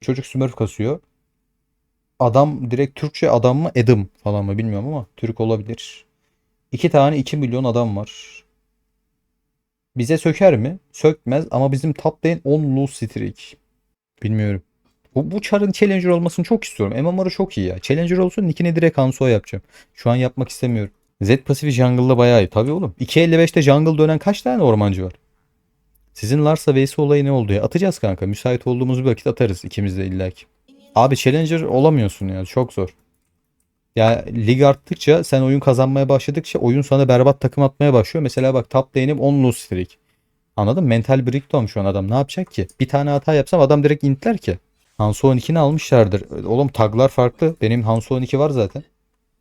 Çocuk Smurf kasıyor. Adam direkt Türkçe adam mı Edim falan mı bilmiyorum ama Türk olabilir. İki tane 2 milyon adam var. Bize söker mi? Sökmez ama bizim top lane 10 lose streak. Bilmiyorum. Bu, bu çarın challenger olmasını çok istiyorum. MMR'ı çok iyi ya. Challenger olsun nickini direkt Hanzo yapacağım. Şu an yapmak istemiyorum. Z pasifi jungle'da bayağı iyi. Tabii oğlum. 2.55'te jungle dönen kaç tane ormancı var? Sizin Larsa vs olayı ne oldu ya? Atacağız kanka. Müsait olduğumuz bir vakit atarız ikimiz de illaki. Abi Challenger olamıyorsun ya. Çok zor. Ya lig arttıkça sen oyun kazanmaya başladıkça oyun sana berbat takım atmaya başlıyor. Mesela bak top lane'im 10 lose streak. Anladın mı? Mental breakdown şu an adam. Ne yapacak ki? Bir tane hata yapsam adam direkt intler ki. Hanso 12'ni almışlardır. Oğlum taglar farklı. Benim Hanso 12 var zaten.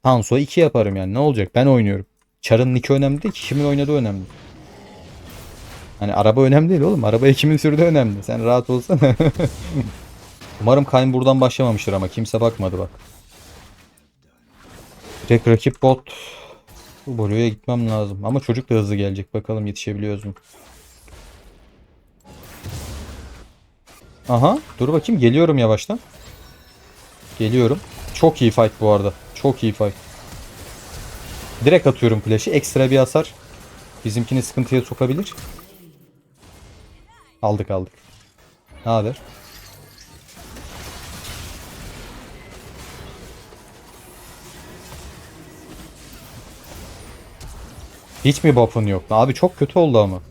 Hanso 2 yaparım yani. Ne olacak? Ben oynuyorum. Char'ın nicki önemli değil ki. Kimin oynadığı önemli. Hani araba önemli değil oğlum. Arabaya kimin sürdüğü önemli. Sen rahat olsana. Umarım Kayn buradan başlamamıştır ama kimse bakmadı bak. Direkt rakip bot. Bu Bolu'ya gitmem lazım. Ama çocuk da hızlı gelecek. Bakalım yetişebiliyoruz mu? Aha. Dur bakayım. Geliyorum yavaştan. Geliyorum. Çok iyi fight bu arada. Çok iyi fight. Direkt atıyorum flash'i. Ekstra bir hasar. Bizimkini sıkıntıya sokabilir. Aldık aldık. Ne haber? Hiç mi buff'un yok? Abi çok kötü oldu ama.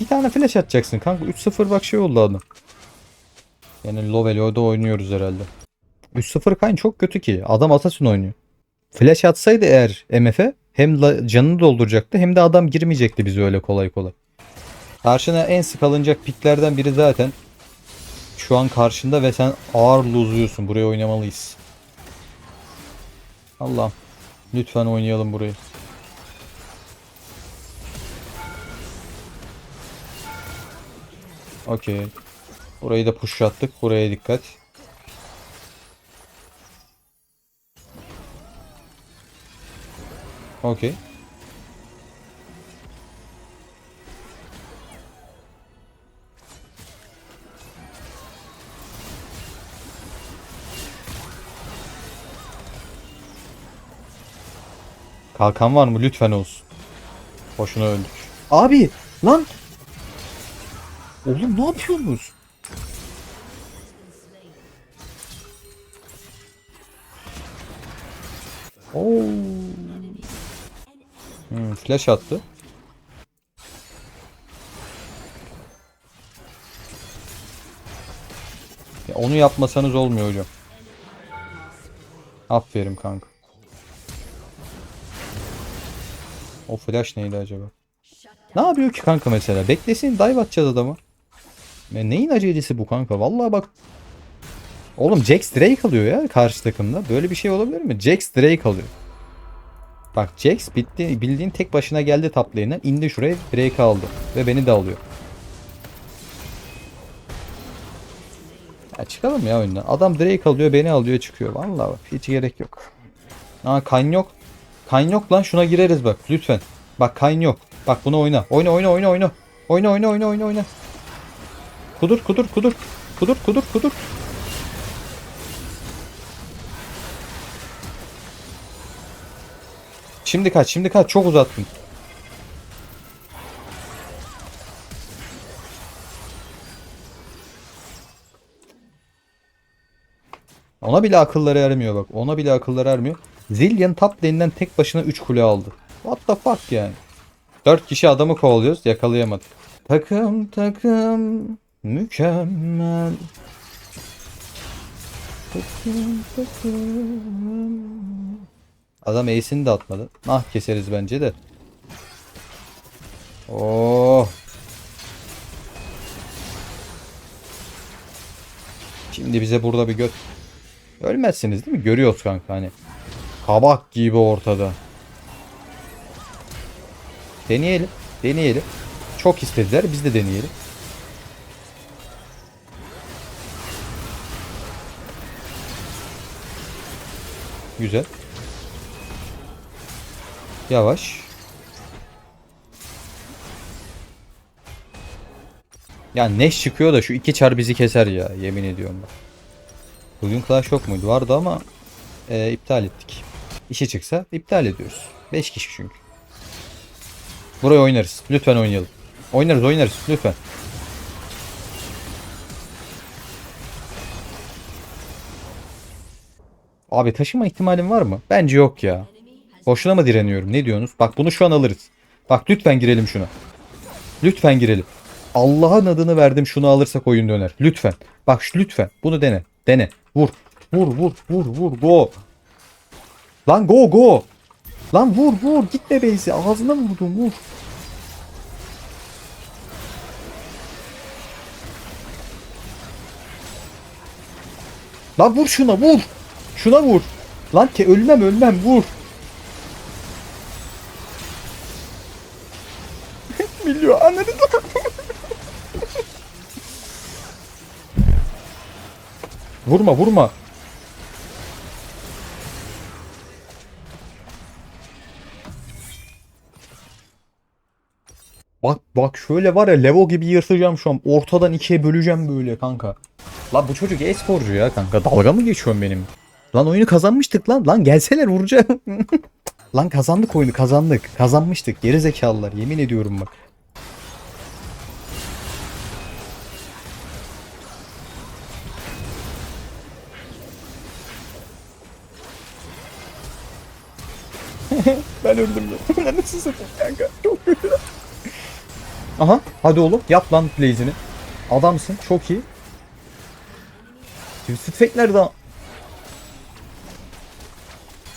Bir tane flash atacaksın kanka. 3-0 bak şey oldu adam. Yani low elo'da oynuyoruz herhalde. 3-0 kayn çok kötü ki. Adam Assassin oynuyor. Flash atsaydı eğer MF'e hem canını dolduracaktı hem de adam girmeyecekti bize öyle kolay kolay. Karşına en sık alınacak piklerden biri zaten şu an karşında ve sen ağır lose'luyorsun. Buraya oynamalıyız. Allah'ım. Lütfen oynayalım burayı. Okey. Burayı da pushlattık. Buraya dikkat. Okey. Kalkan var mı? Lütfen olsun. Boşuna öldük. Abi! Lan! Oğlum ne yapıyorsunuz? Oo. Hmm, flash attı. Ya onu yapmasanız olmuyor hocam. Aferin kanka. O flash neydi acaba? Ne yapıyor ki kanka mesela? Beklesin dive atacağız adamı. Ne, neyin acelesi bu kanka? Vallahi bak. Oğlum Jax Drake alıyor ya karşı takımda. Böyle bir şey olabilir mi? Jax Drake alıyor. Bak Jax bitti, bildiğin tek başına geldi top lane'e. indi şuraya Drake aldı. Ve beni de alıyor. Ya çıkalım ya oyundan. Adam Drake alıyor beni alıyor çıkıyor. Vallahi bak hiç gerek yok. Aa kan yok. Kan yok lan şuna gireriz bak lütfen. Bak kan yok. Bak bunu oyna. Oyna oyna oyna oyna. Oyna oyna oyna oyna oyna. Kudur kudur kudur. Kudur kudur kudur. Şimdi kaç şimdi kaç çok uzattın. Ona bile akılları ermiyor bak. Ona bile akılları ermiyor. Zillion top lane'den tek başına 3 kule aldı. What the fuck yani. 4 kişi adamı kovalıyoruz yakalayamadık. Takım takım mükemmel. Takım takım. Adam ace'ini de atmadı. Nah keseriz bence de. Oh. Şimdi bize burada bir göt. Ölmezsiniz değil mi? Görüyoruz kanka hani. Kabak gibi ortada. Deneyelim. Deneyelim. Çok istediler. Biz de deneyelim. Güzel. Yavaş. Ya Neş çıkıyor da şu iki çar bizi keser ya. Yemin ediyorum. Bugün Clash yok muydu? Vardı ama e, iptal ettik. İşe çıksa iptal ediyoruz. 5 kişi çünkü. Buraya oynarız. Lütfen oynayalım. Oynarız oynarız lütfen. Abi taşıma ihtimalim var mı? Bence yok ya. Boşuna mı direniyorum? Ne diyorsunuz? Bak bunu şu an alırız. Bak lütfen girelim şuna. Lütfen girelim. Allah'ın adını verdim şunu alırsak oyun döner. Lütfen. Bak lütfen. Bunu dene. Dene. Vur. Vur vur vur vur. Go. Lan go go. Lan vur vur. Gitme Beyzi. Ağzına vurdum vur. Lan vur şuna vur. Şuna vur. Lan ke ölmem ölmem vur. Milyon anladın mı? vurma vurma. Bak şöyle var ya Levo gibi yırtacağım şu an. Ortadan ikiye böleceğim böyle kanka. Lan bu çocuk e-sporcu ya kanka. Dalga mı geçiyorsun benim? Lan oyunu kazanmıştık lan. Lan gelseler vuracağım. lan kazandık oyunu kazandık. Kazanmıştık. Geri zekalılar. Yemin ediyorum bak. ben öldüm. Nasıl satayım kanka? Çok kötü. Aha hadi oğlum yap lan plays'ini. Adamsın çok iyi. Twisted Fate nerede?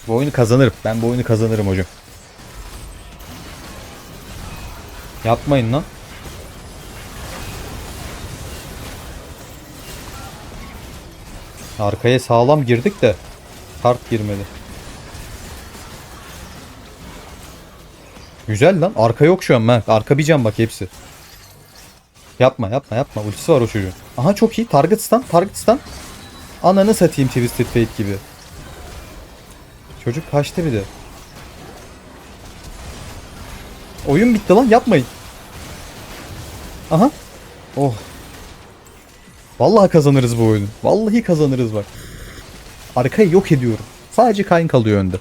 Bu oyunu kazanırım. Ben bu oyunu kazanırım hocam. Yapmayın lan. Arkaya sağlam girdik de kart girmedi. Güzel lan. Arka yok şu an Mert. Arka bir can bak hepsi. Yapma yapma yapma. Ultisi var o çocuğun. Aha çok iyi. Target stun. Target stun. Ananı satayım Twisted Fate gibi. Çocuk kaçtı bir de. Oyun bitti lan yapmayın. Aha. Oh. Vallahi kazanırız bu oyunu. Vallahi kazanırız bak. Arkayı yok ediyorum. Sadece Kayn kalıyor önde.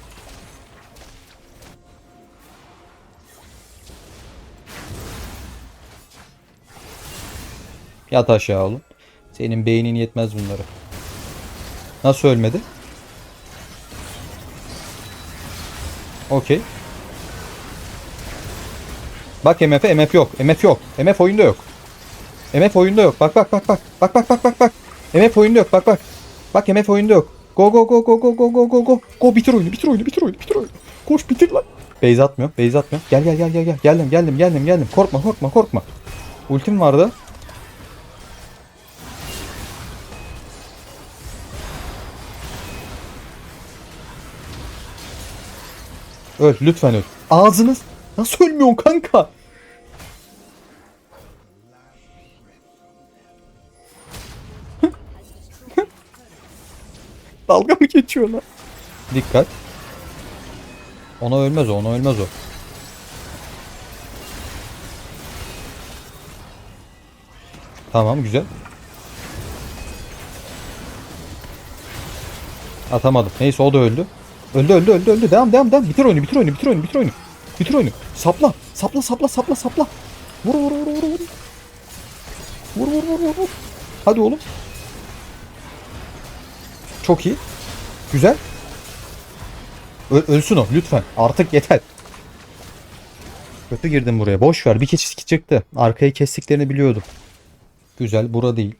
Yat aşağı oğlum. Senin beynin yetmez bunlara. Nasıl ölmedi? Okey. Bak MF'e MF yok. MF yok. MF oyunda yok. MF oyunda yok. Bak bak bak bak. Bak bak bak bak bak. MF oyunda yok. Bak bak. Bak MF oyunda yok. Go go go go go go go go go. Go bitir oyunu bitir oyunu bitir oyunu bitir oyunu. Koş bitir lan. Base atmıyor. Base atmıyor. Gel gel gel gel gel. Geldim geldim geldim geldim. Korkma korkma korkma. Ultim vardı. Öl lütfen öl. Ağzınız nasıl ölmüyorsun kanka? Dalga mı geçiyor lan? Dikkat. Ona ölmez o, ona ölmez o. Tamam güzel. Atamadım. Neyse o da öldü. Öldü öldü öldü öldü. Devam devam devam. Bitir oyunu bitir oyunu bitir oyunu bitir oyunu. Bitir oyunu. Sapla. Sapla sapla sapla sapla. Vur vur vur vur vur. Vur vur vur vur. Hadi oğlum. Çok iyi. Güzel. Ö- ölsün o lütfen. Artık yeter. Kötü girdim buraya. Boş ver. Bir keçi çıktı. Arkayı kestiklerini biliyordum. Güzel. Bura değil.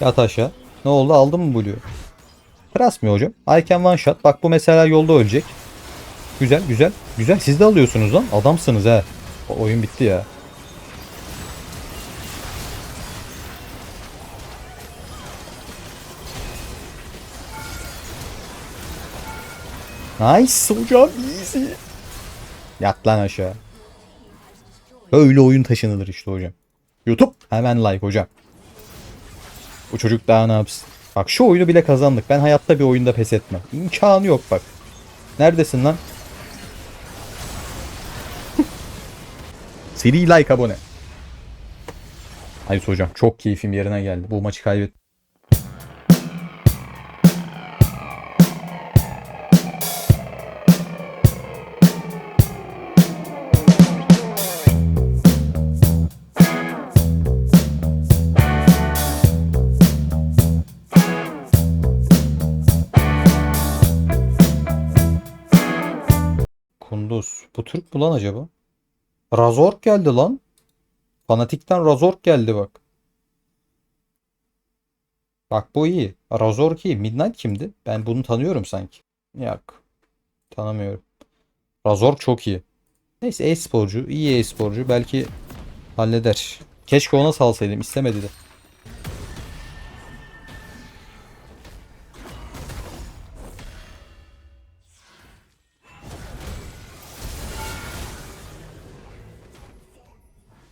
Yat aşağı. Ne oldu aldın mı Blue'yu? Kırasmıyor hocam. I can one shot. Bak bu mesela yolda ölecek. Güzel güzel. Güzel siz de alıyorsunuz lan. Adamsınız ha. O oyun bitti ya. Nice hocam easy. Yat lan aşağı. Böyle oyun taşınılır işte hocam. YouTube hemen like hocam. Bu çocuk daha ne yapsın? Bak şu oyunu bile kazandık. Ben hayatta bir oyunda pes etmem. İmkanı yok bak. Neredesin lan? Seri like abone. Hayır hocam çok keyfim yerine geldi. Bu maçı kaybet. Lan acaba? Razork geldi lan. Fanatikten Razork geldi bak. Bak bu iyi. Razork iyi. Midnight kimdi? Ben bunu tanıyorum sanki. Yok. Tanımıyorum. Razork çok iyi. Neyse e-sporcu. iyi e-sporcu. Belki halleder. Keşke ona salsaydım. istemedi de.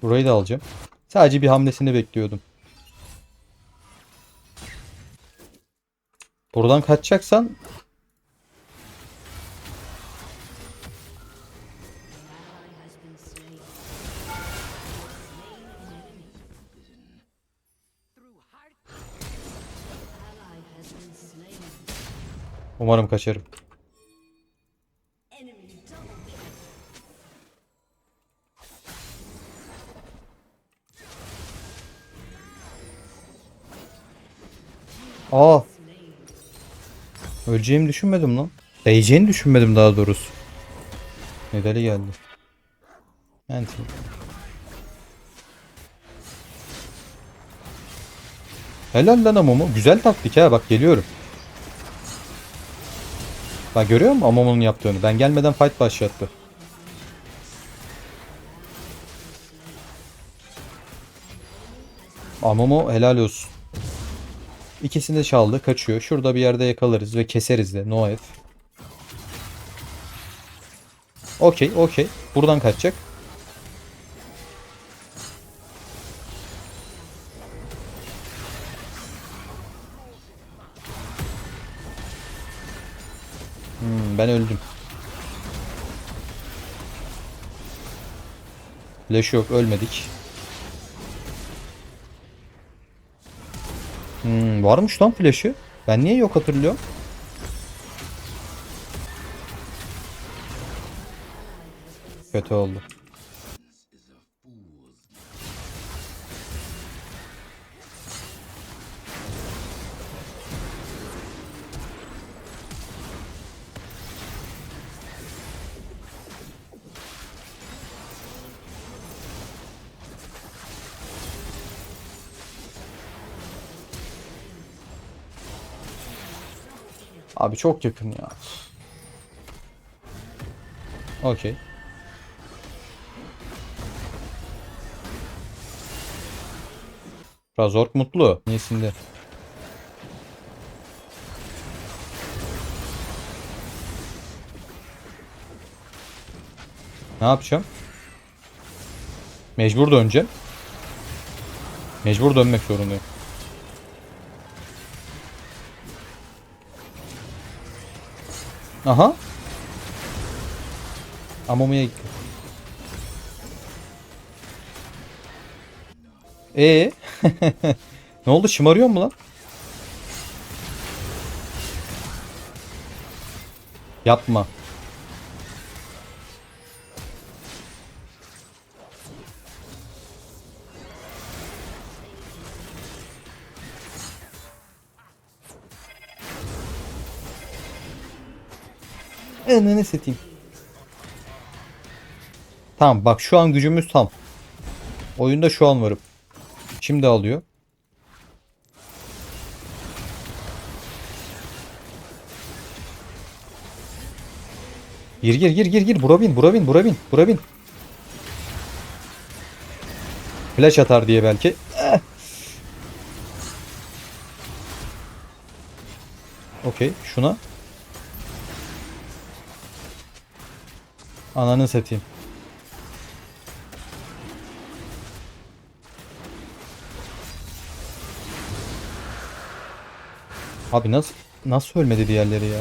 Burayı da alacağım. Sadece bir hamlesini bekliyordum. Buradan kaçacaksan umarım kaçarım. Aa. Öleceğimi düşünmedim lan. Değeceğini düşünmedim daha doğrusu. Medali geldi. Enti. Helal lan Amomo. Güzel taktik ha bak geliyorum. Bak görüyor musun Amomo'nun yaptığını? Ben gelmeden fight başlattı. Amomo helal olsun. İkisini de çaldı. Kaçıyor. Şurada bir yerde yakalarız ve keseriz de. No F. Okey, okey. Buradan kaçacak. Hmm, ben öldüm. Flash yok, ölmedik. Hmm, varmış lan flash'ı. Ben niye yok hatırlıyorum? Kötü oldu. Abi çok yakın ya. Okey. Razork mutlu. Niyesinde. Ne yapacağım? Mecbur döneceğim. Mecbur dönmek zorundayım. Aha. Amomo'ya gitti. Ee? ne oldu? Şımarıyor mu lan? Yapma. Ananı satayım. Tamam bak şu an gücümüz tam. Oyunda şu an varım. Şimdi alıyor. Gir gir gir gir gir. Bura bin bura bin bura bin bura bin. Flash atar diye belki. Eh. Okey şuna. Ananı satayım. Abi nasıl nasıl ölmedi diğerleri ya?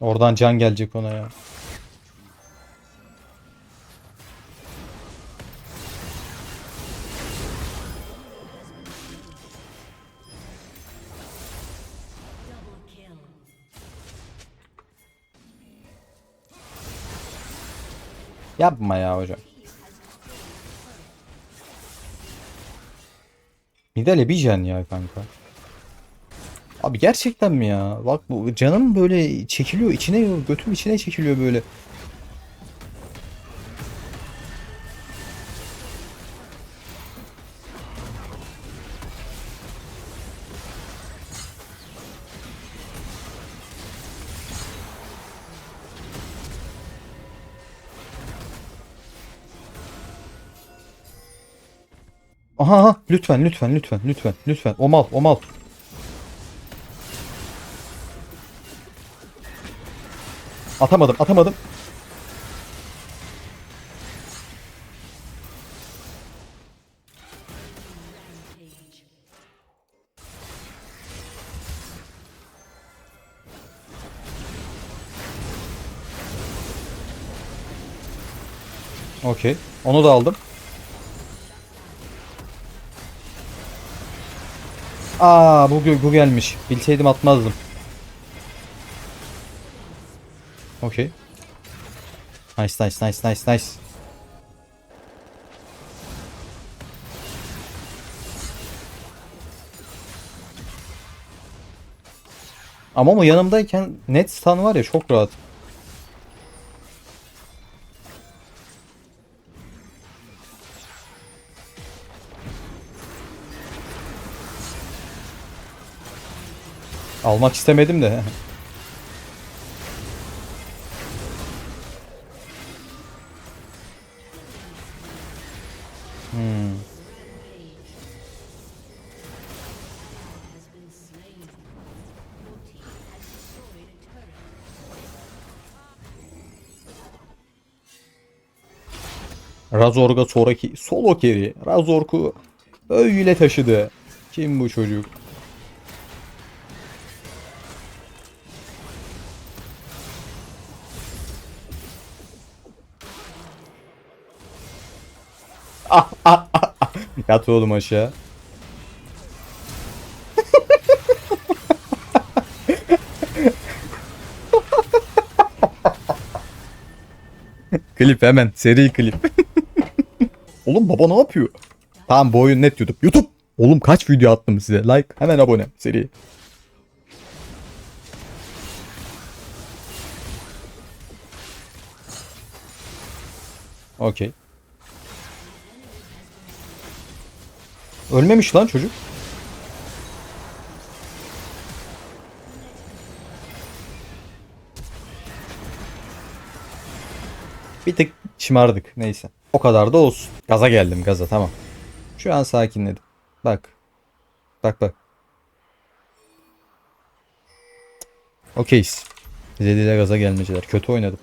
Oradan can gelecek ona ya. Yapma ya hocam. Midale bir can ya kanka. Abi gerçekten mi ya? Bak bu canım böyle çekiliyor içine götüm içine çekiliyor böyle. Aha, aha lütfen lütfen lütfen lütfen lütfen o mal o mal. Atamadım atamadım. Okey. Onu da aldım. Aa bu, bu gelmiş. Bilseydim atmazdım. Okey. Nice nice nice nice nice. Ama o yanımdayken net stun var ya çok rahat. Almak istemedim de. Hmm. Razorga sonraki solo carry. Razork'u öyle taşıdı. Kim bu çocuk? Yat oğlum aşağı. klip hemen seri klip. oğlum baba ne yapıyor? Tamam bu oyun net YouTube. YouTube. Oğlum kaç video attım size? Like hemen abone seri. Okey. Ölmemiş lan çocuk. Bir tık şımardık neyse. O kadar da olsun. Gaza geldim gaza tamam. Şu an sakinledim. Bak. Bak bak. Okeyiz. Zedi'yle gaza gelmeciler. Kötü oynadım.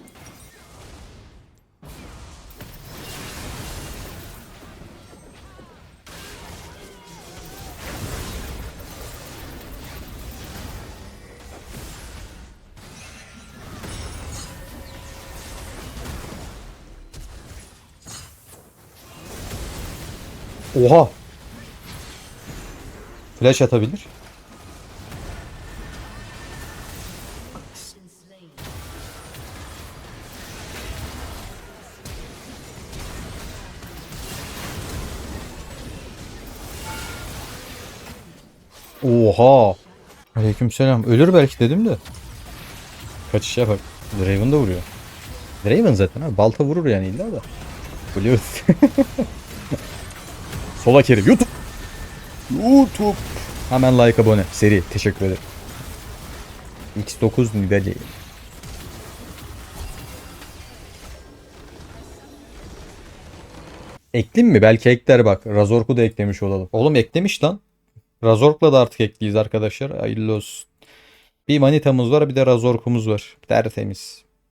Oha. Flash atabilir. Oha. Aleykümselam. Ölür belki dedim de. Kaçış yapar. Draven da vuruyor. Draven zaten ha. Balta vurur yani illa da. Biliyoruz. Sola kerim. YouTube. YouTube. Hemen like abone. Seri. Teşekkür ederim. X9 Nidali. Eklim mi? Belki ekler bak. Razork'u da eklemiş olalım. Oğlum eklemiş lan. Razork'la da artık ekliyiz arkadaşlar. Hayırlı olsun. Bir manitamız var bir de razorkumuz var. Tertemiz.